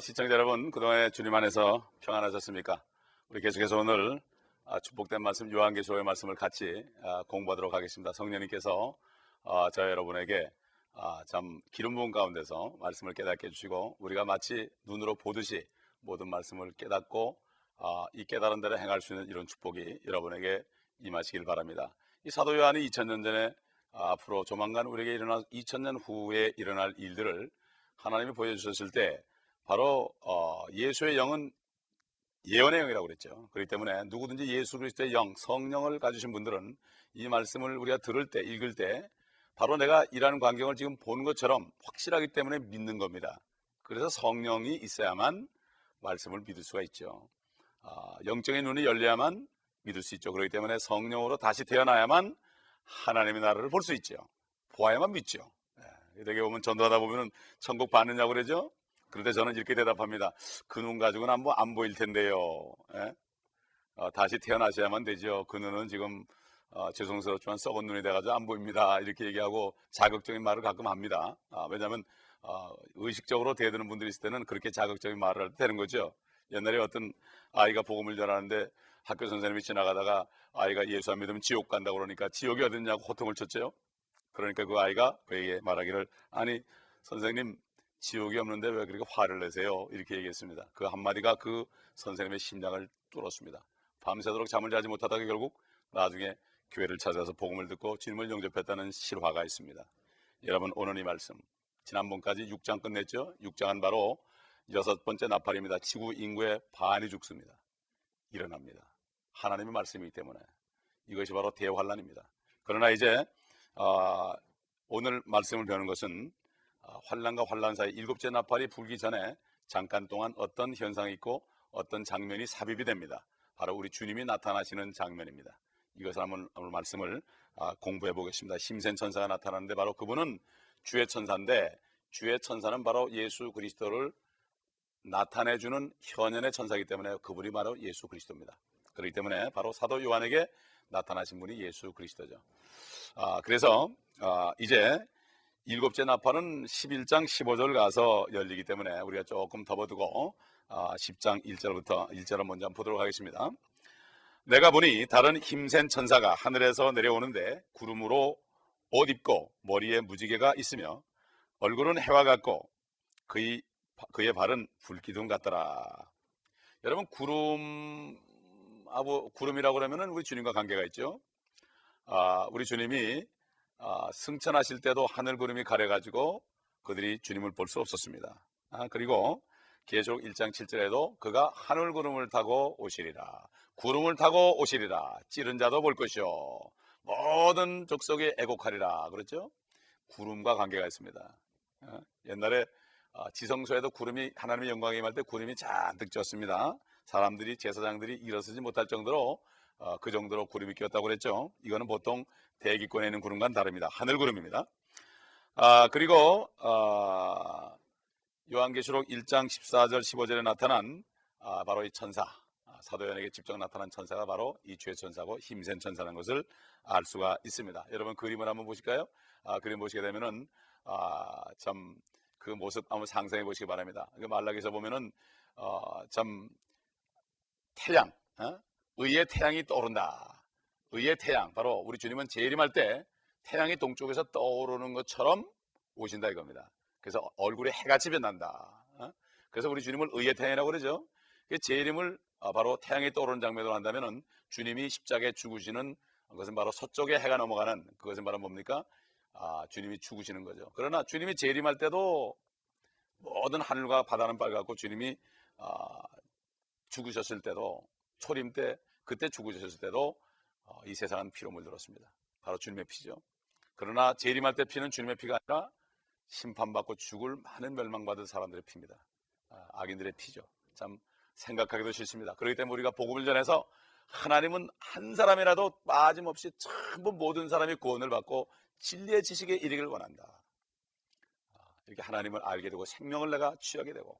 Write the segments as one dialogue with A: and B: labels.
A: 시청자 여러분, 그동안에 주님 안에서 평안하셨습니까? 우리 계속해서 오늘 아, 축복된 말씀, 요한계시록의 말씀을 같이 아, 공부하도록 하겠습니다. 성령님께서 아, 저 여러분에게 아, 참 기름 부은 가운데서 말씀을 깨닫게 해주시고 우리가 마치 눈으로 보듯이 모든 말씀을 깨닫고 아, 이 깨달은 대로 행할 수 있는 이런 축복이 여러분에게 임하시길 바랍니다. 이 사도 요한이 2000년 전에 아, 앞으로 조만간 우리에게 일어날 2000년 후에 일어날 일들을 하나님이 보여주셨을 때 바로 어, 예수의 영은 예언의 영이라고 그랬죠. 그렇기 때문에 누구든지 예수 그리스도의 영, 성령을 가지신 분들은 이 말씀을 우리가 들을 때, 읽을 때 바로 내가 일하는 광경을 지금 보는 것처럼 확실하기 때문에 믿는 겁니다. 그래서 성령이 있어야만 말씀을 믿을 수가 있죠. 아, 영적인 눈이 열려야만 믿을 수 있죠. 그렇기 때문에 성령으로 다시 태어나야만 하나님의 나라를 볼 수 있죠. 보아야만 믿죠. 예, 되게 보면 전도하다 보면은 천국 받느냐고 그러죠. 그런데 저는 이렇게 대답합니다. 그 눈 가지고는 한번 안 보일 텐데요. 예? 어, 다시 태어나셔야만 되죠. 그 눈은 지금 어, 죄송스럽지만 썩은 눈이 돼가지고 안 보입니다. 이렇게 얘기하고 자극적인 말을 가끔 합니다. 아, 왜냐하면 어, 의식적으로 대드는 분들이 있을 때는 그렇게 자극적인 말을 해도 되는 거죠. 옛날에 어떤 아이가 복음을 전하는데 학교 선생님이 지나가다가 아이가 예수 안 믿으면 지옥 간다고 그러니까 지옥이 어딨냐고 호통을 쳤죠. 그러니까 그 아이가 그에게 말하기를 아니 선생님 지옥이 없는데 왜 그렇게 화를 내세요? 이렇게 얘기했습니다. 그 한마디가 그 선생님의 심장을 뚫었습니다. 밤새도록 잠을 자지 못하다가 결국 나중에 교회를 찾아서 복음을 듣고 주님을 영접했다는 실화가 있습니다. 여러분 오늘 이 말씀 지난번까지 6장 끝냈죠? 6장은 바로 여섯 번째 나팔입니다. 지구 인구의 반이 죽습니다. 일어납니다. 하나님의 말씀이기 때문에 이것이 바로 대환란입니다. 그러나 이제 어, 오늘 말씀을 배우는 것은 어, 환란과 환란 사이 일곱째 나팔이 불기 전에 잠깐 동안 어떤 현상이 있고 어떤 장면이 삽입이 됩니다. 바로 우리 주님이 나타나시는 장면입니다. 이것을 한번 오늘 말씀을 아, 공부해 보겠습니다. 심센 천사가 나타나는데 바로 그분은 주의 천사인데 주의 천사는 바로 예수 그리스도를 나타내 주는 현현의 천사이기 때문에 그분이 바로 예수 그리스도입니다. 그렇기 때문에 바로 사도 요한에게 나타나신 분이 예수 그리스도죠. 아, 그래서 아, 이제 일곱째 나팔은 11장 15절 가서 열리기 때문에 우리가 조금 덮어두고 아, 10장 1절부터 1절을 먼저 한번 보도록 하겠습니다. 내가 보니 다른 힘센 천사가 하늘에서 내려오는데 구름으로 옷 입고 머리에 무지개가 있으며 얼굴은 해와 같고 그의 그의 발은 불기둥 같더라. 여러분 구름 아부 구름이라고 그러면은 우리 주님과 관계가 있죠. 아, 우리 주님이 아, 승천하실 때도 하늘 구름이 가려가지고 그들이 주님을 볼 수 없었습니다. 아, 그리고 계속 1장 7절에도 그가 하늘 구름을 타고 오시리라. 구름을 타고 오시리라. 찌른 자도 볼 것이요. 모든 족속에 애곡하리라. 그렇죠? 구름과 관계가 있습니다. 어? 옛날에 아, 지성소에도 구름이 하나님의 영광에 임할 때 구름이 잔뜩 졌습니다. 사람들이 제사장들이 일어서지 못할 정도로 어, 그 정도로 구름이 끼었다고 그랬죠. 이거는 보통 대기권에 있는 구름과는 다릅니다. 하늘 구름입니다. 아, 그리고 아, 요한계시록 1장 14절 15절에 나타난 아, 바로 이 천사 아, 사도연에게 직접 나타난 천사가 바로 이 주의 천사고 힘센 천사라는 것을 알 수가 있습니다. 여러분 그림을 한번 보실까요? 아, 그림 보시게 되면은 아, 참 그 모습 한번 상상해 보시기 바랍니다. 그 말락에서 보면은 어, 참 태양, 어? 의의 태양이 떠오른다. 의의 태양, 바로 우리 주님은 재림할 때 태양이 동쪽에서 떠오르는 것처럼 오신다 이겁니다. 그래서 얼굴에 해같이 변난다. 어? 그래서 우리 주님을 의의 태양이라고 그러죠. 그 재림을 어, 바로 태양이 떠오르는 장면으로 한다면은 주님이 십자가에 죽으시는 그것은 바로 서쪽에 해가 넘어가는 그것은 바로 뭡니까? 아, 주님이 죽으시는 거죠. 그러나 주님이 재림할 때도 모든 하늘과 바다는 빨갛고 주님이 아, 죽으셨을 때도 초림 때 그때 죽으셨을 때도 어, 이 세상은 피로 물들었습니다. 바로 주님의 피죠. 그러나 재림할 때 피는 주님의 피가 아니라 심판받고 죽을 많은 멸망받은 사람들의 피입니다. 아, 악인들의 피죠. 참 생각하기도 싫습니다. 그렇기 때문에 우리가 복음을 전해서 하나님은 한 사람이라도 빠짐없이 전부 모든 사람이 구원을 받고 진리의 지식에 이르기를 원한다. 아, 이렇게 하나님을 알게 되고 생명을 내가 취하게 되고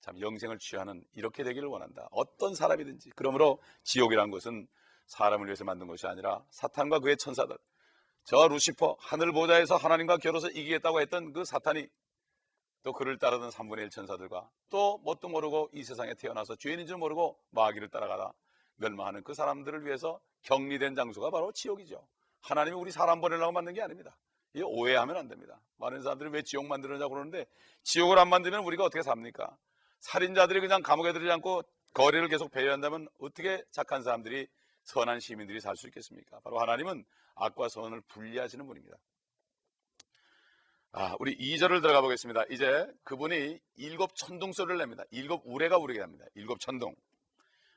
A: 참 영생을 취하는 이렇게 되기를 원한다. 어떤 사람이든지. 그러므로 지옥이란 것은 사람을 위해서 만든 것이 아니라 사탄과 그의 천사들. 저 루시퍼 하늘 보좌에서 하나님과 겨뤄서 이기겠다고 했던 그 사탄이 또 그를 따르던 3분의 1 천사들과 또 뭣도 모르고 이 세상에 태어나서 죄인인 줄 모르고 마귀를 따라가다 멸망하는 그 사람들을 위해서 격리된 장소가 바로 지옥이죠. 하나님이 우리 사람 보내려고 만든 게 아닙니다. 이 오해하면 안 됩니다. 많은 사람들이 왜 지옥 만들느냐고 그러는데 지옥을 안 만들면 우리가 어떻게 삽니까? 살인자들이 그냥 감옥에 들이지 않고 거리를 계속 배회한다면 어떻게 착한 사람들이 선한 시민들이 살 수 있겠습니까? 바로 하나님은 악과 선을 분리하시는 분입니다. 아, 우리 2절을 들어가 보겠습니다. 이제 그분이 일곱 천둥 소리를 냅니다. 일곱 우레가 우리게 합니다. 일곱 천둥.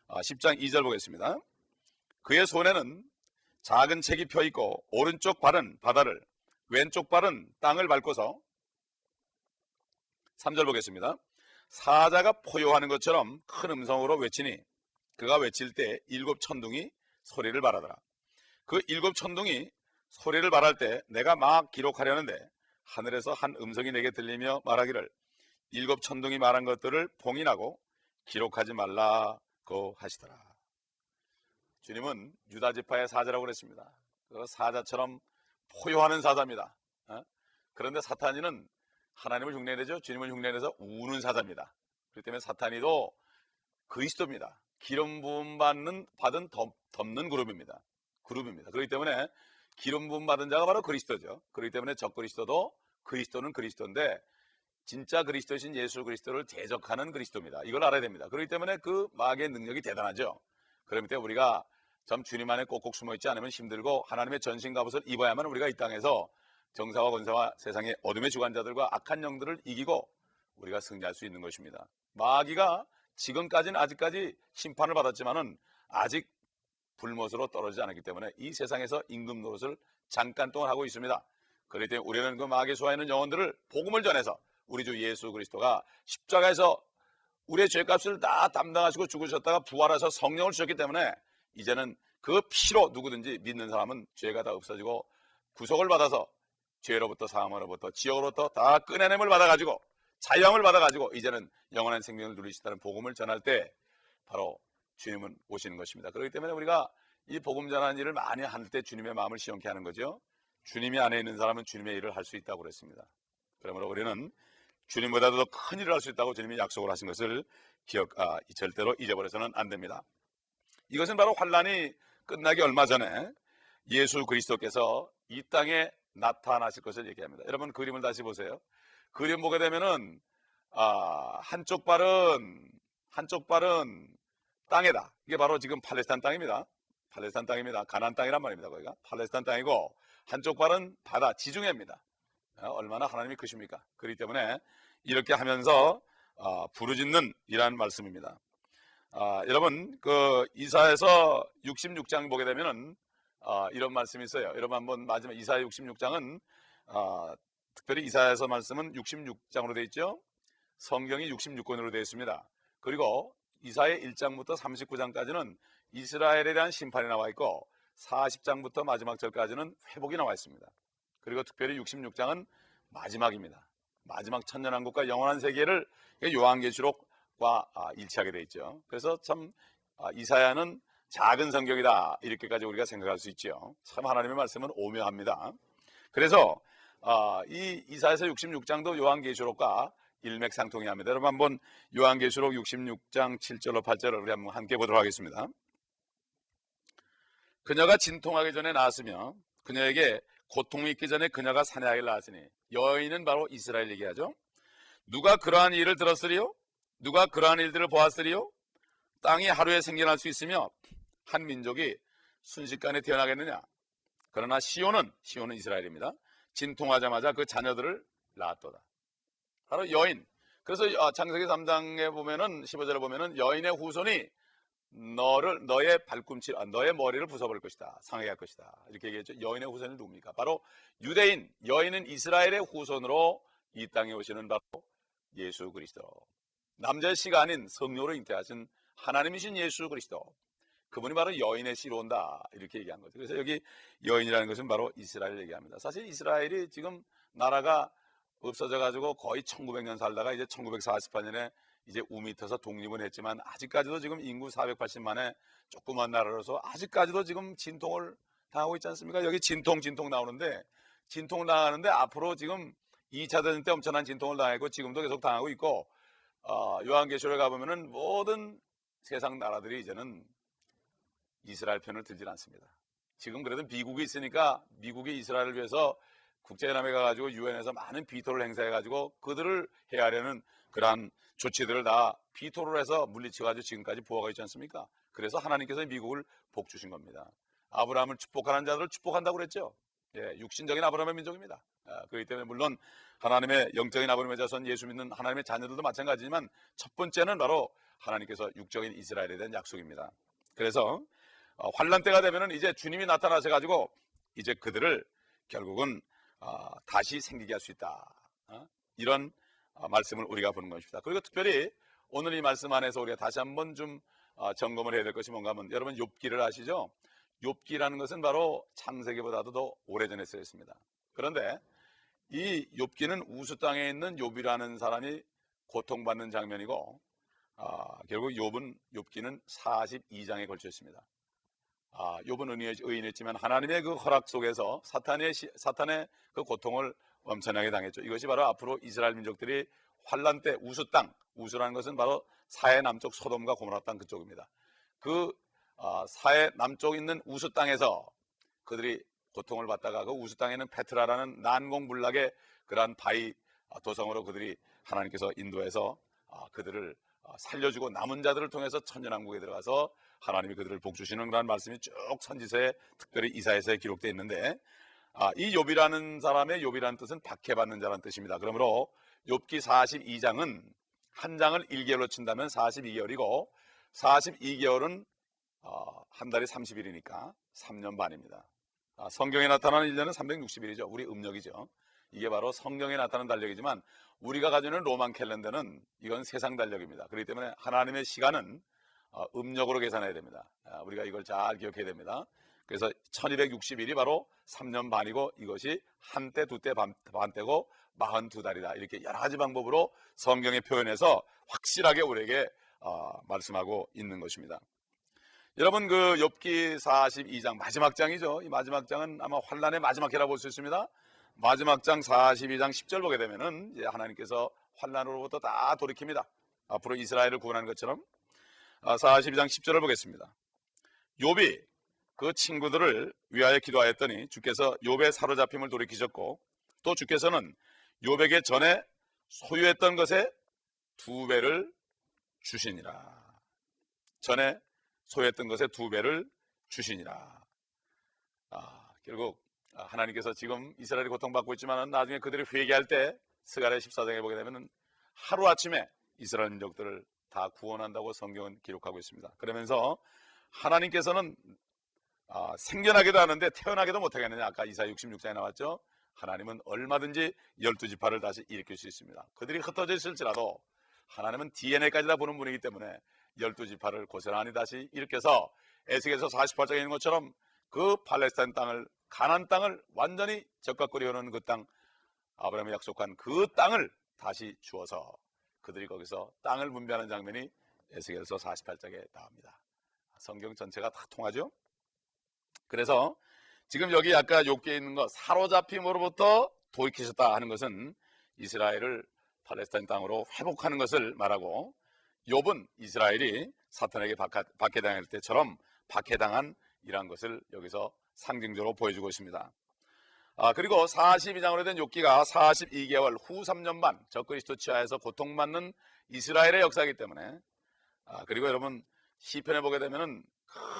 A: 아, 10장 2절 보겠습니다. 그의 손에는 작은 책이 펴 있고 오른쪽 발은 바다를 왼쪽 발은 땅을 밟고서 3절 보겠습니다. 사자가 포효하는 것처럼 큰 음성으로 외치니 그가 외칠 때 일곱 천둥이 소리를 발하더라. 그 일곱 천둥이 소리를 발할 때 내가 막 기록하려는데 하늘에서 한 음성이 내게 들리며 말하기를 일곱 천둥이 말한 것들을 봉인하고 기록하지 말라고 하시더라. 주님은 유다 지파의 사자라고 그랬습니다. 그 사자처럼 포효하는 사자입니다. 어? 그런데 사탄이는 하나님을 흉내내죠. 주님을 흉내내서 우는 사자입니다. 그렇기 때문에 사탄이도 그리스도입니다. 기름 부음 받는 받은 덮, 덮는 그룹입니다. 그룹입니다. 그렇기 때문에 기름 부음 받은 자가 바로 그리스도죠. 그렇기 때문에 적 그리스도도 그리스도는 그리스도인데 진짜 그리스도신 예수 그리스도를 대적하는 그리스도입니다. 이걸 알아야 됩니다. 그렇기 때문에 그 마귀의 능력이 대단하죠. 그렇기 때문에 우리가 좀 주님 안에 꼭꼭 숨어 있지 않으면 힘들고 하나님의 전신 갑옷을 입어야만 우리가 이 땅에서 정사와 권사와 세상의 어둠의 주관자들과 악한 영들을 이기고 우리가 승리할 수 있는 것입니다. 마귀가 지금까지는 아직까지 심판을 받았지만은 아직 불못으로 떨어지지 않았기 때문에 이 세상에서 임금 노릇을 잠깐 동안 하고 있습니다. 그렇기 때문에 우리는 그 마귀 소화하는 영혼들을 복음을 전해서 우리 주 예수 그리스도가 십자가에서 우리의 죄값을 다 담당하시고 죽으셨다가 부활하셔 성령을 주셨기 때문에 이제는 그 피로 누구든지 믿는 사람은 죄가 다 없어지고 구속을 받아서 죄로부터 사함으로부터 지옥으로부터 다 꺼내냄을 받아가지고 자유함을 받아가지고 이제는 영원한 생명을 누리시다는 복음을 전할 때 바로 주님은 오시는 것입니다. 그렇기 때문에 우리가 이 복음 전하는 일을 많이 할 때 주님의 마음을 시원케 하는 거죠. 주님이 안에 있는 사람은 주님의 일을 할 수 있다고 그랬습니다. 그러므로 우리는 주님보다도 더 큰 일을 할 수 있다고 주님이 약속을 하신 것을 기억, 아, 절대로 잊어버려서는 안 됩니다. 이것은 바로 환란이 끝나기 얼마 전에 예수 그리스도께서 이 땅에 나타나실 것을 얘기합니다. 여러분 그림을 다시 보세요. 그림 보게 되면은 아, 한쪽 발은 한쪽 발은 땅에다. 이게 바로 지금 팔레스타인 땅입니다. 팔레스타인 땅입니다. 가나안 땅이란 말입니다. 거기가 팔레스타인 땅이고 한쪽 발은 바다 지중해입니다. 어, 얼마나 하나님이 크십니까? 그렇기 때문에 이렇게 하면서 어, 부르짖는 이란 말씀입니다. 아, 여러분 그 이사에서 66장 보게 되면은 어, 이런 말씀이 있어요. 여러분 한번 마지막 이사 66장은 어, 특별히 이사에서 말씀은 66장으로 되어 있죠. 성경이 66권으로 되어 있습니다. 그리고 이사의 1장부터 39장까지는 이스라엘에 대한 심판이 나와 있고 40장부터 마지막 절까지는 회복이 나와 있습니다. 그리고 특별히 66장은 마지막입니다. 마지막 천년왕국과 영원한 세계를 요한계시록과 아, 일치하게 되어 있죠. 그래서 참 아, 이사야는 작은 성경이다 이렇게까지 우리가 생각할 수 있죠. 참 하나님의 말씀은 오묘합니다. 그래서 아, 이 이사에서 66장도 요한계시록과 일맥상통이합니다. 여러분 한번 요한계시록 66장 7절로 8절을 우리 한번 함께 보도록 하겠습니다. 그녀가 진통하기 전에 낳았으며 그녀에게 고통이 있기 전에 그녀가 사내아이를 낳았으니 여인은 바로 이스라엘 얘기하죠. 누가 그러한 일을 들었으리요? 누가 그러한 일들을 보았으리요? 땅이 하루에 생겨날 수 있으며 한 민족이 순식간에 태어나겠느냐? 그러나 시온은 시온은 이스라엘입니다. 진통하자마자 그 자녀들을 낳았도다. 바로 여인. 그래서 어, 창세기 3장에 보면은 15절에 보면은 여인의 후손이 너를 너의 발꿈치 아, 너의 머리를 부숴버릴 것이다. 상하게 할 것이다. 이렇게 얘기했죠. 여인의 후손이 누굽니까? 바로 유대인 여인은 이스라엘의 후손으로 이 땅에 오시는 바로 예수 그리스도. 남자의 씨가 아닌 성녀로 잉태하신 하나님이신 예수 그리스도. 그분이 바로 여인의 씨로 온다. 이렇게 얘기한 거죠. 그래서 여기 여인이라는 것은 바로 이스라엘 얘기합니다. 사실 이스라엘이 지금 나라가 없어져 가지고 거의 1900년 살다가 이제 1948년에 이제 우미 터서 독립은 했지만 아직까지도 지금 인구 480만의 조그만 나라로서 아직까지도 지금 진통을 당하고 있지 않습니까? 여기 진통 진통 나오는데 진통 나가는데 앞으로 지금 2차 대전 때 엄청난 진통을 당했고 지금도 계속 당하고 있고 어, 요한계시록에 가보면은 모든 세상 나라들이 이제는 이스라엘 편을 들질 않습니다. 지금 그래도 미국이 있으니까 미국이 이스라엘을 위해서 국제연합에 가가지고 유엔에서 많은 비토를 행사해가지고 그들을 해하려는 그러한 조치들을 다 비토를 해서 물리쳐가지고 지금까지 보호하고 있지 않습니까? 그래서 하나님께서 미국을 복 주신 겁니다. 아브라함을 축복하는 자들을 축복한다고 그랬죠. 예, 육신적인 아브라함의 민족입니다. 아, 그렇기 때문에 물론 하나님의 영적인 아브라함의 자손 예수 믿는 하나님의 자녀들도 마찬가지지만 첫 번째는 바로 하나님께서 육적인 이스라엘에 대한 약속입니다. 그래서 어, 환란 때가 되면은 이제 주님이 나타나셔 가지고 이제 그들을 결국은 어, 다시 생기게 할 수 있다. 어? 이런 어, 말씀을 우리가 보는 것입니다. 그리고 특별히 오늘 이 말씀 안에서 우리가 다시 한번 좀 어, 점검을 해야 될 것이 뭔가 하면 여러분 욥기를 아시죠? 욥기라는 것은 바로 창세기보다도 더 오래전에 쓰였습니다. 그런데 이 욥기는 우수 땅에 있는 욥이라는 사람이 고통받는 장면이고 아, 결국 욥은 욥기는 42장에 걸쳐 있습니다. 아, 의인했- 의인했지만 하나님의 그 허락 속에서 사탄의 시- 사탄의 그 고통을 엄청나게 당했죠. 이것이 바로 앞으로 이스라엘 민족들이 환란 때 우수 땅, 우수라는 것은 바로 사해 남쪽 소돔과 고모라 땅 그쪽입니다. 그 아, 사해 남쪽 있는 우수 땅에서 그들이 고통을 받다가 그 우수 땅에는 페트라라는 난공불락의 그러한 바위 아, 도성으로 그들이 하나님께서 인도해서 아, 그들을 아, 살려주고 남은 자들을 통해서 천년왕국에 들어가서 하나님이 그들을 복주시는 그런 말씀이 쭉 선지서에 특별히 이사에서에 기록되어 있는데 아, 이 욥이라는 사람의 욥이라는 뜻은 박해받는 자라는 뜻입니다. 그러므로 욥기 42장은 한 장을 1개월로 친다면 42개월이고 42개월은 어, 한 달이 30일이니까 3년 반입니다. 아, 성경에 나타나는 1년은 360일이죠. 우리 음력이죠. 이게 바로 성경에 나타나는 달력이지만 우리가 가지고 있는 로만 캘린더는 이건 세상 달력입니다. 그렇기 때문에 하나님의 시간은 어, 음력으로 계산해야 됩니다. 아, 우리가 이걸 잘 기억해야 됩니다. 그래서 1260일이 바로 3년 반이고 이것이 한때, 두때, 반, 반때고 42달이다. 이렇게 여러 가지 방법으로 성경에 표현해서 확실하게 우리에게 어, 말씀하고 있는 것입니다. 여러분 그 욥기 42장 마지막 장이죠. 이 마지막 장은 아마 환란의 마지막 해라 볼수 있습니다. 마지막 장 42장 10절 보게 되면은 이제 하나님께서 환란으로부터 다 돌이킵니다. 앞으로 이스라엘을 구원하는 것처럼 아, 42장 10절을 보겠습니다. 욥이 그 친구들을 위하여 기도하였더니 주께서 욥의 사로잡힘을 돌이키셨고 또 주께서는 욥에게 전에 소유했던 것의 두 배를 주시니라. 전에 소유했던 것의 두 배를 주시니라. 아, 결국 아, 하나님께서 지금 이스라엘이 고통받고 있지만 나중에 그들이 회개할 때 스가랴 14장에 보게 되면 하루 아침에 이스라엘 민족들을 다 구원한다고 성경은 기록하고 있습니다. 그러면서 하나님께서는 아, 생겨나기도 하는데 태어나기도 못하겠느냐 아까 이사 66장에 나왔죠. 하나님은 얼마든지 열두 지파를 다시 일으킬 수 있습니다. 그들이 흩어져 있을지라도 하나님은 DNA까지 다 보는 분이기 때문에 열두 지파를 고스란히 다시 일으켜서 에스겔서 48장에 있는 것처럼 그 팔레스타인 땅을 가난 땅을 완전히 적각거리 오는 그 땅 아브라함이 약속한 그 땅을 다시 주어서 그들이 거기서 땅을 분배하는 장면이 에스겔서 48장에 나옵니다. 성경 전체가 다 통하죠. 그래서 지금 여기 아까 욕기에 있는 거 사로잡힘으로부터 돌이키셨다 하는 것은 이스라엘을 팔레스타인 땅으로 회복하는 것을 말하고 욥은 이스라엘이 사탄에게 박해당할 때처럼 박해당한 이러한 것을 여기서 상징적으로 보여주고 있습니다. 아, 그리고 42장으로 된 욥기가 42개월 후 3년 반 적그리스도 치하에서 고통받는 이스라엘의 역사이기 때문에 아, 그리고 여러분 시편에 보게 되면은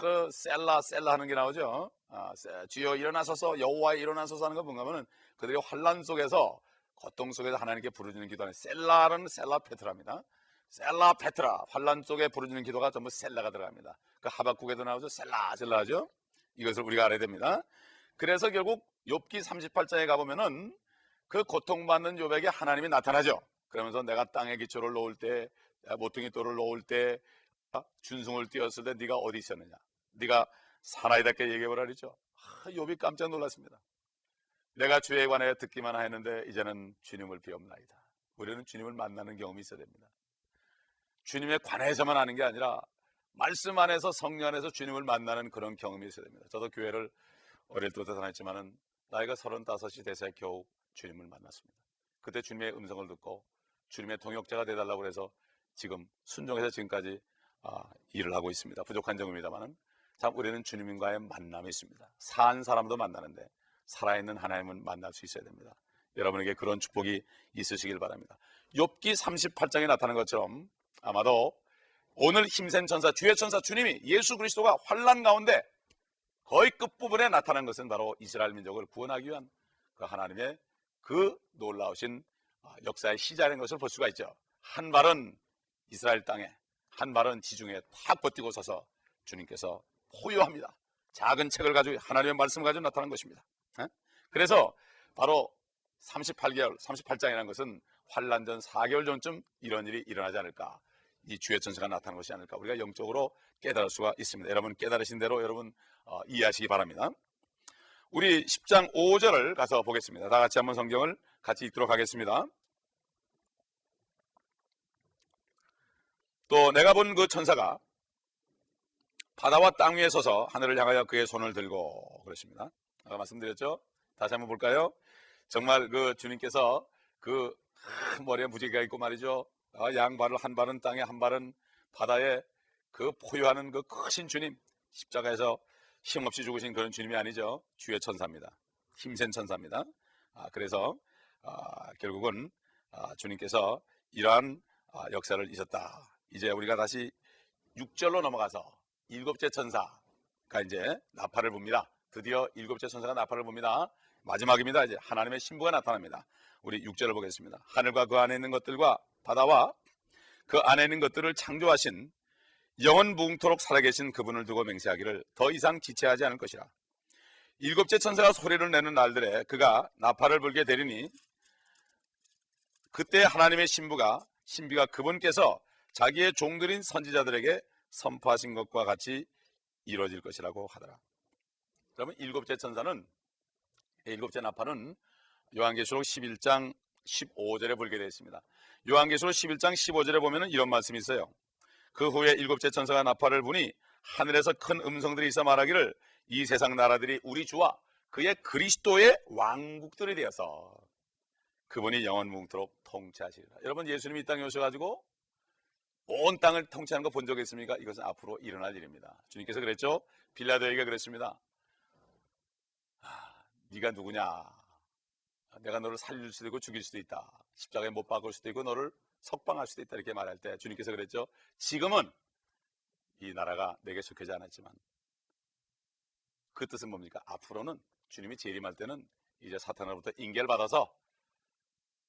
A: 그 셀라 셀라 하는 게 나오죠. 아, 세- 주여 일어나소서 여호와 일어나소서 하는 거 뭔가면은 그들이 환란 속에서 고통 속에서 하나님께 부르짖는 기도하는 셀라는 셀라 페트라입니다. 셀라 페트라 환란 속에 부르짖는 기도가 전부 셀라가 들어갑니다. 그 하박국에도 나오죠. 셀라 셀라죠. 이것을 우리가 알아야 됩니다. 그래서 결국 욥기 38장에 가 보면은 그 고통받는 욥에게 하나님이 나타나죠. 그러면서 내가 땅에 기초를 놓을 때 모퉁이 돌을 놓을 때 아, 준승을 띄었을 때 네가 어디 있었느냐? 네가 사나이답게 얘기해보라 그러죠. 아, 욥이 깜짝 놀랐습니다. 내가 주에 관하여 듣기만 하였는데 이제는 주님을 비옵나이다. 우리는 주님을 만나는 경험이 있어야 됩니다. 주님에 관해서만 하는 게 아니라 말씀 안에서 성령 안에서 주님을 만나는 그런 경험이 있어야 됩니다. 저도 교회를 어릴 때부터 다녔지만은 나이가 서른다섯이 돼서 겨우 주님을 만났습니다. 그때 주님의 음성을 듣고 주님의 동역자가 되달라고 해서 지금 순종해서 지금까지 아, 일을 하고 있습니다. 부족한 점입니다만은 참 우리는 주님과의 만남이 있습니다. 산 사람도 만나는데 살아있는 하나님은 만날 수 있어야 됩니다. 여러분에게 그런 축복이 있으시길 바랍니다. 욥기 38장에 나타난 것처럼 아마도 오늘 힘센 천사 주의 천사 주님이 예수 그리스도가 환란 가운데 거의 끝부분에 나타난 것은 바로 이스라엘 민족을 구원하기 위한 그 하나님의 그 놀라우신 아, 역사의 시작인 것을 볼 수가 있죠. 한 발은 이스라엘 땅에 한 발은 지중해 탁 버티고 서서 주님께서 포효합니다. 작은 책을 가지고 하나님의 말씀을 가지고 나타난 것입니다. 에? 그래서 바로 38개월, 38장이라는 것은 환란 전 4개월 전쯤 이런 일이 일어나지 않을까. 이 주의 천사가 나타난 것이 아닐까. 우리가 영적으로 깨달을 수가 있습니다. 여러분 깨달으신 대로 여러분 어, 이해하시기 바랍니다. 우리 10장 5절을 가서 보겠습니다. 다 같이 한번 성경을 같이 읽도록 하겠습니다. 또 내가 본 그 천사가 바다와 땅 위에 서서 하늘을 향하여 그의 손을 들고 그러십니다. 아까 말씀드렸죠? 다시 한번 볼까요? 정말 그 주님께서 그 머리에 무지개가 있고 말이죠. 아, 양발을 한 발은 땅에 한 발은 바다에 그 포효하는 그 크신 주님 십자가에서 힘없이 죽으신 그런 주님이 아니죠. 주의 천사입니다. 힘센 천사입니다. 아, 그래서 아, 결국은 아, 주님께서 이러한 아, 역사를 있었다. 이제 우리가 다시 6절로 넘어가서 일곱째 천사가 이제 나팔을 봅니다. 드디어 일곱째 천사가 나팔을 봅니다. 마지막입니다. 이제 하나님의 신부가 나타납니다. 우리 6절을 보겠습니다. 하늘과 그 안에 있는 것들과 바다와 그 안에 있는 것들을 창조하신 영원 무궁토록 살아계신 그분을 두고 맹세하기를 더 이상 지체하지 않을 것이라. 일곱째 천사가 소리를 내는 날들에 그가 나팔을 불게 되리니 그때 하나님의 신부가 신비가 그분께서 자기의 종들인 선지자들에게 선포하신 것과 같이 이루어질 것이라고 하더라. 그러면 일곱째 천사는 일곱째 나팔은 요한계시록 11장 15절에 불게 되어 있습니다. 요한계시록 11장 15절에 보면은 이런 말씀이 있어요. 그 후에 일곱째 천사가 나팔을 부니 하늘에서 큰 음성들이 있어 말하기를 이 세상 나라들이 우리 주와 그의 그리스도의 왕국들이 되어서 그분이 영원 무궁토록 통치하시리라. 여러분 예수님이 이 땅에 오셔가지고 온 땅을 통치하는 거 본 적 있습니까? 이것은 앞으로 일어날 일입니다. 주님께서 그랬죠. 빌라도에게 그랬습니다. 아, 네가 누구냐? 내가 너를 살릴 수도 있고 죽일 수도 있다. 십자가에 못 박을 수도 있고 너를 석방할 수도 있다 이렇게 말할 때 주님께서 그랬죠. 지금은 이 나라가 내게 속하지 않았지만 그 뜻은 뭡니까? 앞으로는 주님이 재림할 때는 이제 사탄으로부터 인계를 받아서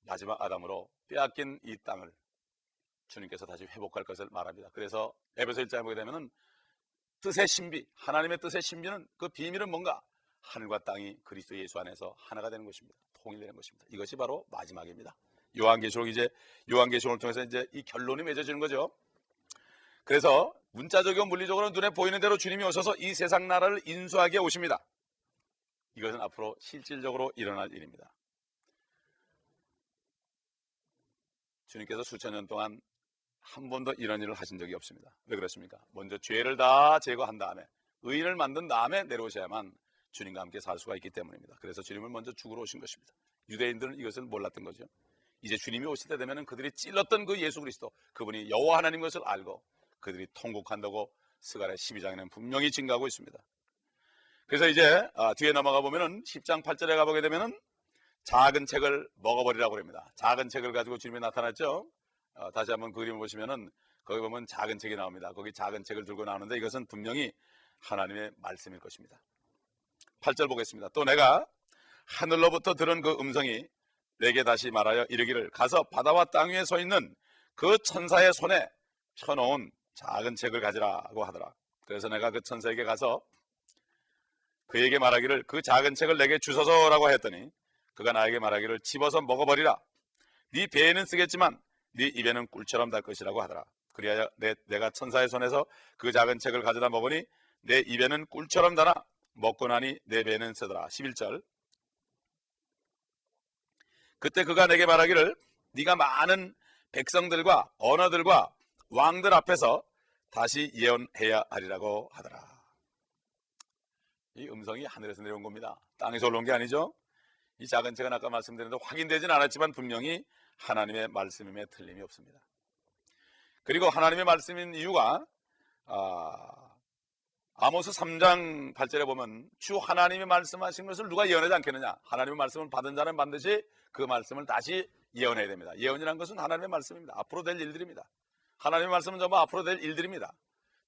A: 마지막 아담으로 빼앗긴 이 땅을 주님께서 다시 회복할 것을 말합니다. 그래서 에베소 1장에 보게 되면은 뜻의 신비, 하나님의 뜻의 신비는 그 비밀은 뭔가? 하늘과 땅이 그리스도 예수 안에서 하나가 되는 것입니다. 통일되는 것입니다. 이것이 바로 마지막입니다. 요한계시록 이제 요한계시록을 통해서 이제 이 결론이 맺어지는 거죠. 그래서 문자적이고 물리적으로 눈에 보이는 대로 주님이 오셔서 이 세상 나라를 인수하게 오십니다. 이것은 앞으로 실질적으로 일어날 일입니다. 주님께서 수천 년 동안 한 번도 이런 일을 하신 적이 없습니다. 왜 그렇습니까? 먼저 죄를 다 제거한 다음에 의인을 만든 다음에 내려오셔야만 주님과 함께 살 수가 있기 때문입니다. 그래서 주님을 먼저 죽으러 오신 것입니다. 유대인들은 이것을 몰랐던 거죠. 이제 주님이 오실 때 되면은 그들이 찔렀던 그 예수 그리스도 그분이 여호와 하나님 것을 알고 그들이 통곡한다고 스가랴 12장에는 분명히 증가하고 있습니다. 그래서 이제 아, 뒤에 넘어가 보면은 10장 8절에 가보게 되면은 작은 책을 먹어버리라고 합니다. 작은 책을 가지고 주님이 나타났죠. 어, 다시 한번 그 그림을 보시면은 거기 보면 작은 책이 나옵니다. 거기 작은 책을 들고 나오는데 이것은 분명히 하나님의 말씀일 것입니다. 8절 보겠습니다. 또 내가 하늘로부터 들은 그 음성이 내게 다시 말하여 이르기를 가서 바다와 땅 위에 서 있는 그 천사의 손에 펴놓은 작은 책을 가지라고 하더라. 그래서 내가 그 천사에게 가서 그에게 말하기를 그 작은 책을 내게 주소서라고 했더니 그가 나에게 말하기를 집어서 먹어버리라. 네 배에는 쓰겠지만 네 입에는 꿀처럼 달 것이라고 하더라. 그리하여 내, 내가 천사의 손에서 그 작은 책을 가져다 먹으니 내 입에는 꿀처럼 달아 먹고 나니 내 배는 쓰더라. 11절 그때 그가 내게 말하기를 네가 많은 백성들과 언어들과 왕들 앞에서 다시 예언해야 하리라고 하더라. 이 음성이 하늘에서 내려온 겁니다. 땅에서 올라온 게 아니죠. 이 작은 책은 아까 말씀드렸는데 확인되진 않았지만 분명히 하나님의 말씀임에 틀림이 없습니다. 그리고 하나님의 말씀인 이유가 아, 아모스 3장 8절에 보면 주 하나님이 말씀하신 것을 누가 예언하지 않겠느냐? 하나님의 말씀을 받은 자는 반드시 그 말씀을 다시 예언해야 됩니다. 예언이라는 것은 하나님의 말씀입니다. 앞으로 될 일들입니다. 하나님의 말씀은 전부 앞으로 될 일들입니다.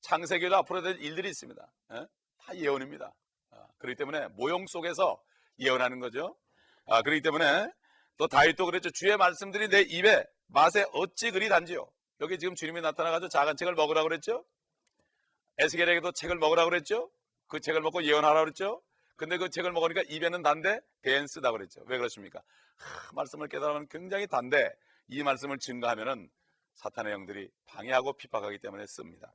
A: 창세기도 앞으로 될 일들이 있습니다. 예? 다 예언입니다. 아, 그렇기 때문에 모형 속에서 예언하는 거죠. 아, 그렇기 때문에 또 다윗도 그랬죠. 주의 말씀들이 내 입에 맛에 어찌 그리 단지요. 여기 지금 주님이 나타나가지고 작은 책을 먹으라고 그랬죠. 에스겔에게도 책을 먹으라고 그랬죠. 그 책을 먹고 예언하라고 그랬죠. 근데 그 책을 먹으니까 입에는 단데 배엔 쓰다 그랬죠. 왜 그렇습니까? 하, 말씀을 깨달으면 굉장히 단데 이 말씀을 증거하면은 사탄의 영들이 방해하고 핍박하기 때문에 씁니다.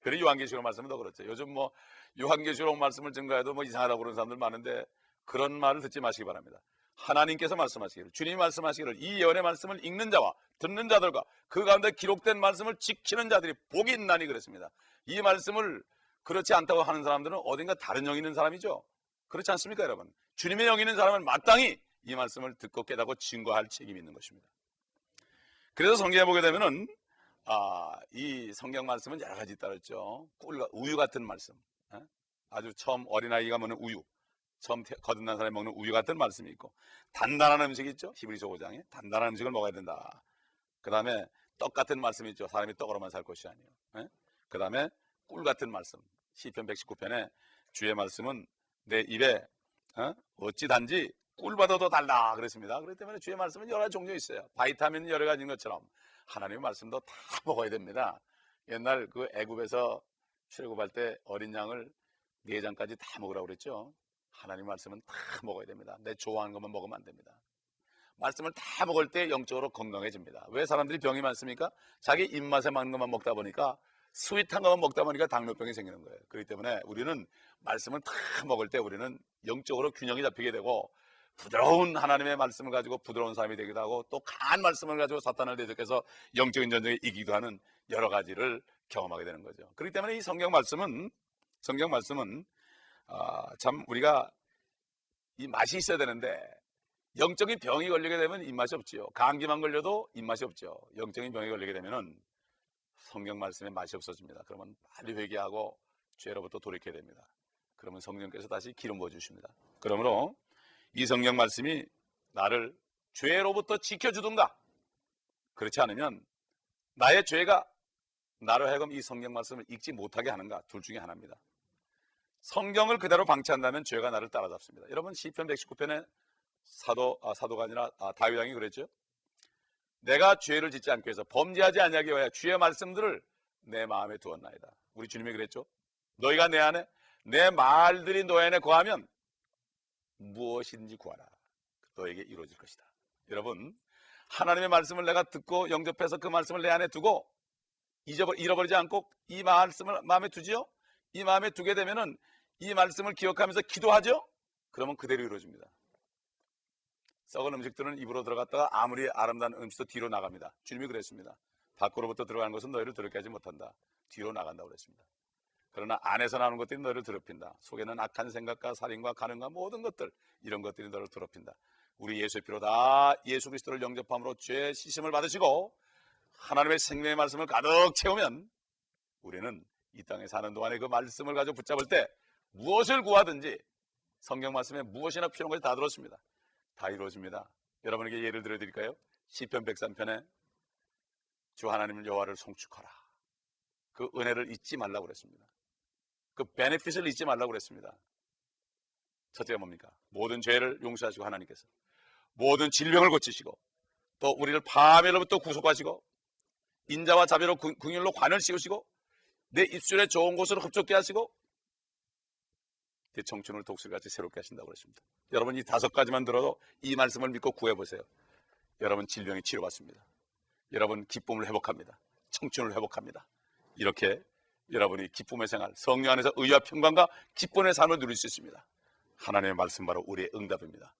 A: 그래 요한계시록 말씀은 더 그렇죠. 요즘 뭐 요한계시록 말씀을 증거해도 뭐 이상하다고 그러는 사람들 많은데 그런 말을 듣지 마시기 바랍니다. 하나님께서 말씀하시기를 주님이 말씀하시기를 이 예언의 말씀을 읽는 자와 듣는 자들과 그 가운데 기록된 말씀을 지키는 자들이 복이 있나니 그랬습니다. 이 말씀을 그렇지 않다고 하는 사람들은 어딘가 다른 영이 있는 사람이죠. 그렇지 않습니까, 여러분? 주님의 영이 있는 사람은 마땅히 이 말씀을 듣고 깨닫고 증거할 책임이 있는 것입니다. 그래서 성경에 보게 되면은 아, 이 성경 말씀은 여러 가지 따르죠. 꿀과 우유 같은 말씀. 예? 아주 처음 어린아이가 먹는 우유. 처음 태- 거듭난 사람이 먹는 우유 같은 말씀이 있고 단단한 음식 있죠. 히브리서 5장에 단단한 음식을 먹어야 된다. 그 다음에 떡 같은 말씀이 있죠. 사람이 떡으로만 살 것이 아니에요. 그 다음에 꿀 같은 말씀. 시편 119편에 주의 말씀은 내 입에 어? 어찌 단지 꿀보다 더 달라 그랬습니다. 그렇기 때문에 주의 말씀은 여러 종류 있어요. 바이타민 여러 가지인 것처럼 하나님의 말씀도 다 먹어야 됩니다. 옛날 그 애굽에서 출애굽할 때 어린 양을 네 장까지 다 먹으라고 그랬죠. 하나님 말씀은 다 먹어야 됩니다. 내 좋아하는 것만 먹으면 안 됩니다. 말씀을 다 먹을 때 영적으로 건강해집니다. 왜 사람들이 병이 많습니까? 자기 입맛에 맞는 것만 먹다 보니까 스윗한 것만 먹다 보니까 당뇨병이 생기는 거예요. 그렇기 때문에 우리는 말씀을 다 먹을 때 우리는 영적으로 균형이 잡히게 되고 부드러운 하나님의 말씀을 가지고 부드러운 사람이 되기도 하고 또 강한 말씀을 가지고 사탄을 대적해서 영적인 전쟁에 이기기도 하는 여러 가지를 경험하게 되는 거죠. 그렇기 때문에 이 성경 말씀은 성경 말씀은 아, 참 우리가 이 맛이 있어야 되는데 영적인 병이 걸리게 되면 입맛이 없지요. 감기만 걸려도 입맛이 없죠. 영적인 병이 걸리게 되면은 성경 말씀에 맛이 없어집니다. 그러면 빨리 회개하고 죄로부터 돌이켜야 됩니다. 그러면 성령께서 다시 기름 부어 주십니다. 그러므로 이 성경 말씀이 나를 죄로부터 지켜주든가 그렇지 않으면 나의 죄가 나로 하여금 이 성경 말씀을 읽지 못하게 하는가 둘 중에 하나입니다. 성경을 그대로 방치한다면 죄가 나를 따라잡습니다. 여러분 시편 119편에 사도 아, 사도가 아니라 아, 다윗 왕이 그랬죠. 내가 죄를 짓지 않기 위해서 범죄하지 아니하기 위하여 주의 말씀들을 내 마음에 두었나이다. 우리 주님이 그랬죠. 너희가 내 안에 내 말들이 너희 안에 거하면 무엇이든지 구하라. 너에게 이루어질 것이다. 여러분 하나님의 말씀을 내가 듣고 영접해서 그 말씀을 내 안에 두고 잊어버, 잃어버리지 않고 이 말씀을 마음에 두지요. 이 마음에 두게 되면은 이 말씀을 기억하면서 기도하죠. 그러면 그대로 이루어집니다. 썩은 음식들은 입으로 들어갔다가 아무리 아름다운 음식도 뒤로 나갑니다. 주님이 그랬습니다. 밖으로부터 들어가는 것은 너희를 더럽게 하지 못한다. 뒤로 나간다고 그랬습니다. 그러나 안에서 나오는 것들이 너희를 더럽힌다. 속에는 악한 생각과 살인과 가능과 모든 것들 이런 것들이 너를 더럽힌다. 우리 예수의 피로 다 예수 그리스도를 영접함으로 죄 씻음을 받으시고 하나님의 생명의 말씀을 가득 채우면 우리는 이 땅에 사는 동안에 그 말씀을 가지고 붙잡을 때 무엇을 구하든지 성경 말씀에 무엇이나 필요한 것이 다 들었습니다. 다 이루어집니다. 여러분에게 예를 들어 드릴까요? 시편 103편에 주 하나님 여호와를 송축하라. 그 은혜를 잊지 말라고 그랬습니다. 그 베네핏을 잊지 말라고 그랬습니다. 첫째가 뭡니까? 모든 죄를 용서하시고 하나님께서 모든 질병을 고치시고 또 우리를 파멸로부터 구속하시고 인자와 자비로 궁- 궁율로 관을 씌우시고 내 입술에 좋은 곳으로 흡족게 하시고 내 청춘을 독수리같이 새롭게 하신다고 그랬습니다. 여러분 이 다섯 가지만 들어도 이 말씀을 믿고 구해보세요. 여러분 질병이 치료받습니다. 여러분 기쁨을 회복합니다. 청춘을 회복합니다. 이렇게 여러분이 기쁨의 생활, 성령 안에서 의와 평강과 기쁨의 삶을 누릴 수 있습니다. 하나님의 말씀 바로 우리의 응답입니다.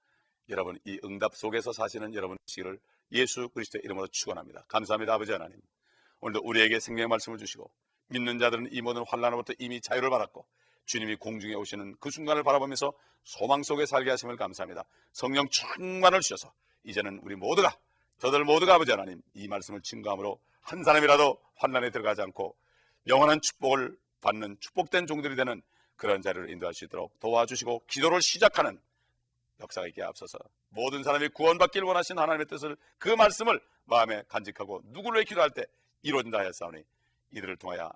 A: 여러분 이 응답 속에서 사시는 여러분 시를 예수 그리스도의 이름으로 축원합니다. 감사합니다 아버지 하나님. 오늘도 우리에게 생명의 말씀을 주시고 믿는 자들은 이 모든 환란으로부터 이미 자유를 받았고 주님이 공중에 오시는 그 순간을 바라보면서 소망 속에 살게 하심을 감사합니다. 성령 충만을 주셔서 이제는 우리 모두가 저들 모두가 아버지 하나님 이 말씀을 증거함으로 한 사람이라도 환란에 들어가지 않고 영원한 축복을 받는 축복된 종들이 되는 그런 자리를 인도할 수 있도록 도와주시고 기도를 시작하는 역사가 있게 앞서서 모든 사람이 구원받길 원하신 하나님의 뜻을 그 말씀을 마음에 간직하고 누구를 위해 기도할 때 이루어진다 하였사오니 이들을 통하여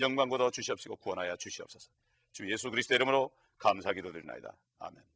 A: 영광 거둬 주시옵시고 구원하여 주시옵소서 주 예수 그리스도 이름으로 감사 기도드리나이다. 아멘